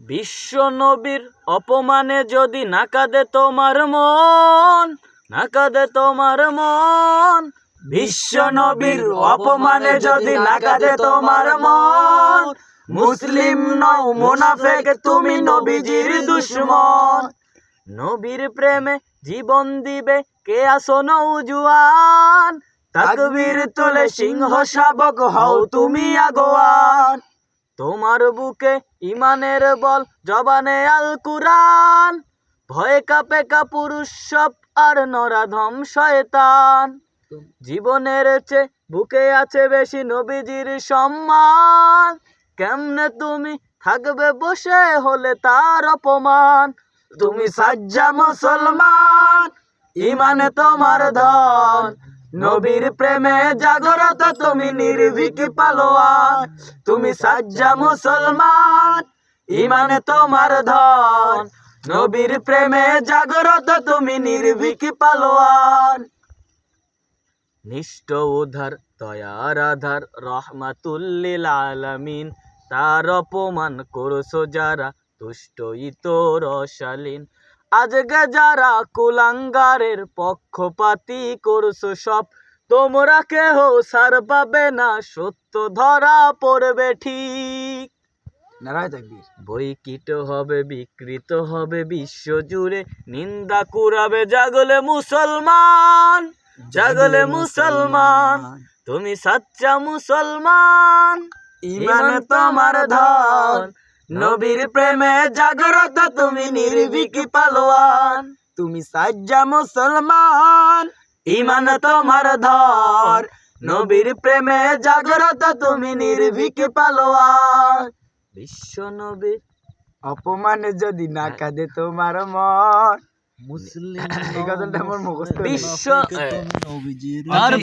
বিশ্ব নবীর অপমানে যদি না কাঁদে তোমার মন, না কাঁদে তোমার মন, বিশ্ব নবীর অপমানে যদি না কাঁদে তোমার মন, মুসলিম নও মুনাফেক, তুমি নবীজির দুশ্মন। নবীর প্রেমে জীবন দিবে কে আসো নৌজুয়ান তাকবীর তুলে সিংহ শাবক হও তুমি আগোয়ান। তোমার বুকে ইমানের বল, জবানে আল কুরআন। ভয়ে কাপে কা পুরুষ সব আর নরাধম শয়তান। জীবনের চেয়ে বুকে আছে বেশি নবীজির সম্মান। কেমনে তুমি থাকবে বসে হলে তার অপমান? তুমি সাজ্জা মুসলমান, ইমানে তোমার ধন। নবীর প্রেমে জাগরত তুমি নির্ভীক পালোয়ান। তুমি সাজ্জা মুসলমান, ইমানে তোমার ধন। নবীর প্রেমে জাগরত তুমি নির্ভীক পালোয়ান। নিষ্ঠ উধার, দয়ার আধার রহমাতুল্লিল আলামিন। তার অপমান করছ যারা তুষ্ট ইতর অশালীন। আজকে যারা কুলাঙ্গারের পক্ষপাতি করছ সব তোমরা কেহ সার পাবে না সত্য ধরা পড়বে ঠিক। নারায় বই কীট হবে বিকৃত হবে বিশ্ব জুড়ে নিন্দা কুরাবে জাগলে মুসলমান জাগলে মুসলমান তুমি সাচ্চা মুসলমান। ইমানে তোমার ধন। নবীর প্রেমে জাগ্রত তুমি নির্ভীক পালোয়ান তুমি সাজ্জা মুসলমান ইমান তোমার ধর। নবীর প্রেমে জাগ্রত তুমি নির্ভীক পালোয়ান। বিশ্ব নবী অপমানে যদি না কাঁদে তোমার মন মুসলিম এই গজলটা আমার মুখস্থ বিশ্ব